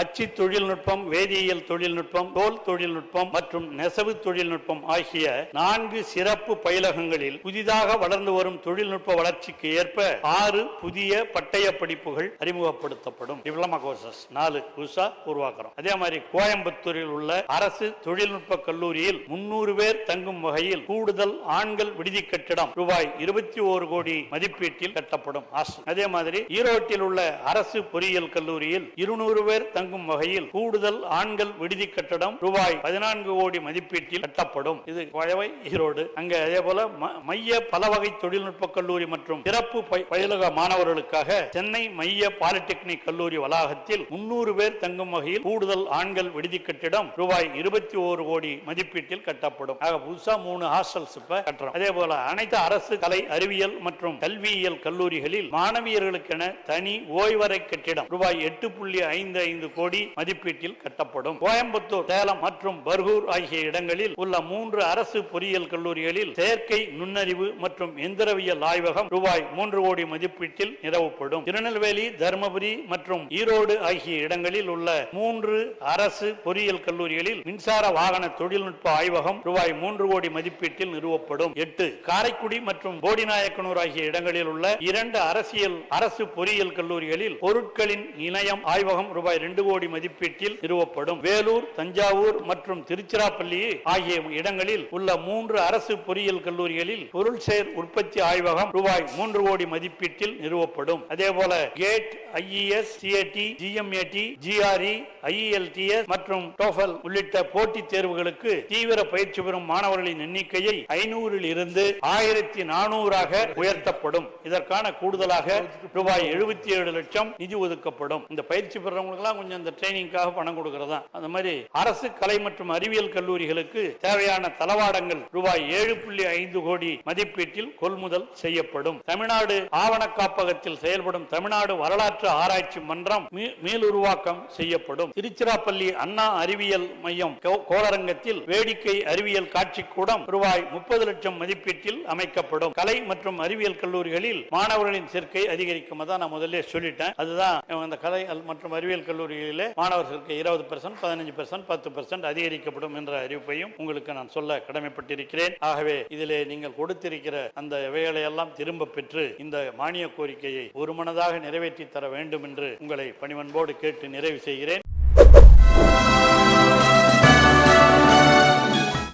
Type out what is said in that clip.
அச்சு தொழில்நுட்பம் வேதியியல் தொழில்நுட்பம் தோல் தொழில்நுட்பம் மற்றும் நெசவு தொழில்நுட்பம் ஆகிய நான்கு சிறப்பு பயிலகங்களில் புதிதாக வளர்ந்து வரும் தொழில்நுட்ப வளர்ச்சிக்கு ஏற்ப ஆறு புதிய பட்டய படிப்புகள் அறிமுகப்படுத்தப்படும். டிப்ளமா கோர்சஸ் நாலு புதுசா உருவாக்குறோம். அதே மாதிரி கோயம்புத்தூரில் உள்ள அரசு தொழில்நுட்ப கல்லூரியில் முன்னூறு பேர் தங்கும் வகையில் கூடுதல் ஆண்கள் விடுதி கட்டிடம் ரூபாய் இருபத்தி ஓரு கோடி மதிப்பீட்டில் கட்டப்படும். அதே மாதிரி ஈரோட்டில் உள்ள அரசு பொறியியல் கல்லூரியில் இருநூறு பேர் தங்கும் வகையில் கூடுதல் ஆண்கள் விடுதி கட்டடம் ரூபாய் பதினான்கு கோடி மதிப்பீட்டில் கட்டப்படும். இது கோயவை ஈரோடு. அங்க அதே போல மைய பல வகை தொழில்நுட்ப கல்லூரி மற்றும் சிறப்பு பயிலக மாணவர்களுக்காக சென்னை மைய பாலிடெக்னிக் கல்லூரி வளாகத்தில் முன்னூறு பேர் தங்கும் வகையில் கூடுதல் ஆண்கள் விடுதி கட்டிடம் ரூபாய் இருபத்தி ஓரு கோடி மதிப்பீட்டில் கட்டப்படும். ஆக புதுசா மூணு ஹாஸ்டல்ஸ் இப்ப கட்டுறோம். அதே போல அனைத்து அரசு கலை அறிவியல் மற்றும் கல்வியியல் கல்லூரிகளில் மாணவியர்களுக்கென தனி ஓய்வறை கட்டிடம் ரூபாய் எட்டு புள்ளி ஐந்து ஐந்து கோடி மதிப்பீட்டில் கட்டப்படும். கோயம்புத்தூர் சேலம் மற்றும் பர்கூர் ஆகிய இடங்களில் உள்ள மூன்று அரசு பொறியியல் கல்லூரிகளில் செயற்கை நுண்ணறிவு மற்றும் எந்திரவியல் ஆய்வகம் ரூபாய் மூன்று கோடி மதிப்பீட்டில் நிறுவப்படும் திருநெல்வேலி தருமபுரி மற்றும் ஈரோடு ஆகிய இடங்களில் உள்ள மூன்று அரசு பொறியியல் கல்லூரிகளில் மின்சார வாகன தொழில்நுட்ப ஆய்வகம் ரூபாய் மூன்று கோடி மதிப்பீட்டில் நிறுவப்படும். எட்டு காரைக்குடி மற்றும் போடிநாயக்கனூர் ஆகிய இடங்களில் உள்ள இரண்டு அரசியல் அரசு பொறியியல் கல்லூரிகளில் பொருட்களின் இணையம் ஆய்வகம் ரூபாய் ரெண்டு கோடி மதிப்பீட்டில் நிறுவப்படும். வேலூர் தஞ்சாவூர் மற்றும் திருச்சிராப்பள்ளி ஆகிய இடங்களில் உள்ள மூன்று அரசு பொறியியல் கல்லூரிகளில் பொருள்சேர் உற்பத்தி ஆய்வகம் ரூபாய் மூன்று கோடி மதிப்பீட்டில் நிறுவப்படும். அதே போல GATE IES CAT GMAT GRE IELTS மற்றும் டோஃபல் உள்ளிட்ட போட்டித் தேர்வுகளுக்கு தீவிர பயிற்சி பெறும் மாணவர்களின் எண்ணிக்கையை ஐநூறில் இருந்து ஆயிரத்தி நானூறாக உயர்த்தப்படும். இதற்கான கூடுதலாக ரூபாய் எழுபத்தி ஏழு லட்சம் நிதி ஒதுக்கப்படும். இந்த பயிற்சி பெறவங்களுக்கெல்லாம் கொஞ்சம் இந்த ட்ரைனிங்காக பணம் கொடுக்கறதா? அந்த மாதிரி அரசு கலை மற்றும் அறிவியல் கல்லூரிகளுக்கு தேவையான தளவாடங்கள் ரூபாய் ஏழு புள்ளி ஐந்து கோடி மதிப்பீட்டில் கொள்முதல் செய்யப்படும். தமிழ்நாடு ஆவண காப்பகத்தில் செயல்படும் தமிழ்நாடு வரலாற்று ஆராய்ச்சி மன்றம் மீளுருவாக்கம் செய்யப்படும். திருச்சிராப்பள்ளி அண்ணா அறிவியல் மையம் கோ- கோளரங்கத்தில் வேடிக்கை அறிவியல் காட்சிக்கூடம் ரூபாய் முப்பது லட்சம் மதிப்பீட்டில் அமைக்கப்படும். கலை மற்றும் அறிவியல் கல்லூரிகளில் மாணவர்களின் சேர்க்கை அதிகரிக்கும் அதான் நான் முதல்ல சொல்லிட்டேன். அதுதான் அந்த கலை மற்றும் அறிவியல் கல்லூரிகளிலே மாணவர்களுக்கு இருபது பெர்சன்ட் பதினஞ்சு பெர்சன்ட் பத்து பெர்சன்ட் அதிகரிக்கப்படும் என்ற அறிவிப்பையும் உங்களுக்கு நான் சொல்ல கடமைப்பட்டிருக்கிறேன். ஆகவே இதிலே நீங்கள் கொடுத்திருக்கிற அந்த இவைகளை எல்லாம் திரும்ப பெற்று இந்த மானிய கோரிக்கையை ஒருமனதாக நிறைவேற்றி தர வேண்டும் என்று உங்களை பணிவன்போடு கேட்டு நிறைவு செய்கிறேன்.